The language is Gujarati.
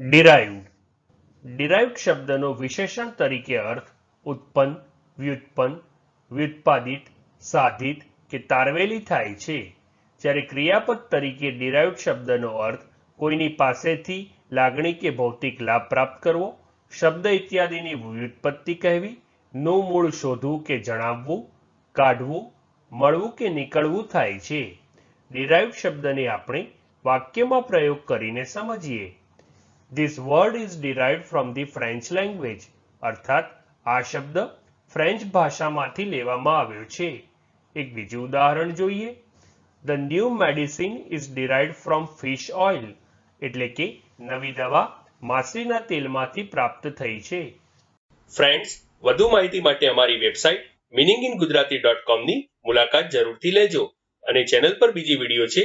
ડિરાઇવ્ડ. ડિરાઇવ્ડ શબ્દનો વિશેષણ તરીકે અર્થ ઉત્પન્ન, વ્યુત્પન્ન, વ્યુત્પાદિત, સાધિત કે તારવેલી થાય છે. જ્યારે ક્રિયાપદ તરીકે ડિરાઇવ્ડ શબ્દનો અર્થ કોઈની પાસેથી લાગણી કે ભૌતિક લાભ પ્રાપ્ત કરવો, શબ્દ ઇત્યાદિની વ્યુત્પત્તિ કહેવી, નું મૂળ શોધવું કે જણાવવું, કાઢવું, મળવું કે નીકળવું થાય છે. ડિરાઇવ્ડ શબ્દને આપણે વાક્યમાં પ્રયોગ કરીને સમજીએ. This word is derived from the French language અર્થાત, આ શબ્દ ફ્રેન્ચ ભાષામાંથી લેવામાં આવ્યો છે. એક બીજું ઉદાહરણ જોઈએ. The new medicine is derived from fish oil એટલે કે નવી દવા માછલીના તેલમાંથી પ્રાપ્ત થઈ છે. ફ્રેન્ડ્સ વધુ માહિતી માટે અમારી website meaning in Gujarati dot કોમની મુલાકાત જરૂરથી લેજો અને ચેનલ પર બીજી વીડિયો છે